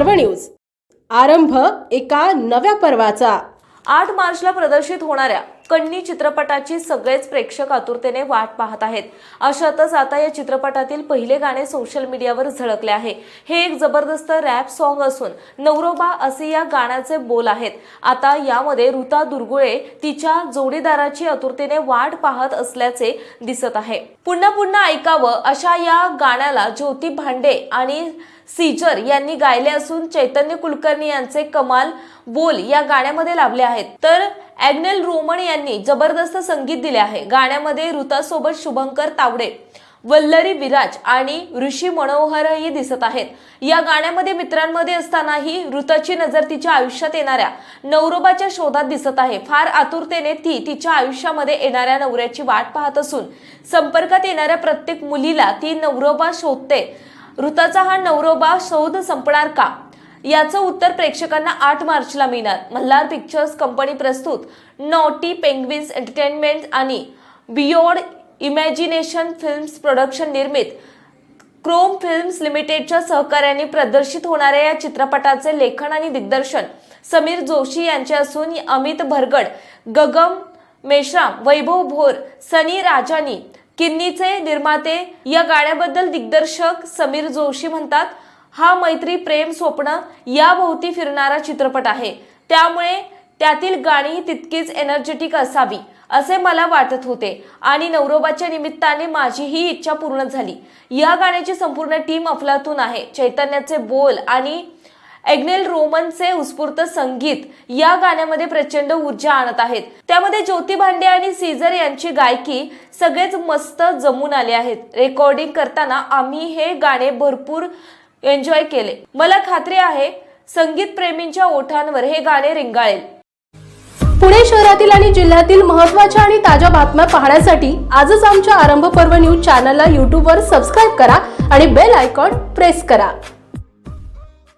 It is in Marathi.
पर्व न्यूज. आरंभ एका नव्या पर्वाचा. आठ मार्चला प्रदर्शित होणाऱ्या कन्नी चित्रपटाची सगळेच प्रेक्षक आतुरतेने वाट पाहत आहेत. अशातच आता या चित्रपटातील पहिले गाणे सोशल मीडियावर झळकले आहे. हे एक जबरदस्त रॅप सॉन्ग असून नवरोबा असे या गाण्याचे बोल आहेत. आता यामध्ये ऋता दुर्गुळे तिच्या जोडीदाराची आतुरतेने वाट पाहत असल्याचे दिसत आहे. पुन्हा पुन्हा ऐकावं अशा या गाण्याला ज्योती भांडे आणि सीजर यांनी गायले असून चैतन्य कुलकर्णी यांचे कमाल बोल या गाण्यामध्ये लाभले आहेत. तर ॲग्नेल रोमन यांनी जबरदस्त संगीत दिले आहे. गाण्यामध्ये ऋतासोबत शुभंकर तावडे वल्लरी विराज आणि ऋषी मनोहरही दिसत आहेत. या गाण्यामध्ये मित्रांमध्ये असतानाही ऋताची नजर तिच्या आयुष्यात येणाऱ्या नवरोबाच्या शोधात दिसत आहे. फार आतुरतेने ती तिच्या आयुष्यामध्ये येणाऱ्या नवऱ्याची वाट पाहत असून संपर्कात येणाऱ्या प्रत्येक मुलीला ती नवरोबा शोधते. ऋताचा हा नवरोबा शोध संपणार का? याचं उत्तर प्रेक्षकांना आठ मार्चला मिळणार. मल्हार पिक्चर्स कंपनी प्रस्तुत नॉटी पेंग्विन्स एंटरटेनमेंट आणि बियॉन्ड इमॅजिनेशन फिल्म्स प्रोडक्शन निर्मित. क्रोम फिल्म्स लिमिटेडच्या सहकार्याने प्रदर्शित होणाऱ्या या चित्रपटाचे लेखन आणि दिग्दर्शन समीर जोशी यांचे असून अमित भरगड गगम मेश्राम वैभव भोर सनी राजानी किन्नीचे निर्माते या गाण्याबद्दल दिग्दर्शक समीर जोशी म्हणतात हा मैत्री प्रेम स्वप्न या भोवती फिरणारा चित्रपट आहे. त्यामुळे त्यातील गाणी तितकीच एनर्जेटिक असावी असे मला वाटत होते आणि नवरोबाच्या निमित्ताने माझी ही इच्छा पूर्ण झाली. या गाण्याची संपूर्ण टीम अफलातून आहे. चैतन्याचे बोल आणि एग्नेल रोमनचे उत्स्फूर्त संगीत या गाण्यामध्ये प्रचंड ऊर्जा आणत आहेत. त्यामध्ये ज्योती भांडे आणि सीझर यांची गायकी सगळेच मस्त जमून आले आहेत. रेकॉर्डिंग करताना आम्ही हे गाणे भरपूर एन्जॉय केले. मला खात्री आहे संगीत प्रेमींच्या ओठांवर हे गाणे रिंगाळेल. पुणे शहरातील आणि जिल्ह्यातील महत्त्वाच्या आणि ताज्या बातम्या पाहण्यासाठी आजच आमच्या आरंभ पर्व न्यूज चॅनलला यूट्यूबवर सबस्क्राईब करा आणि बेल आयकॉन प्रेस करा.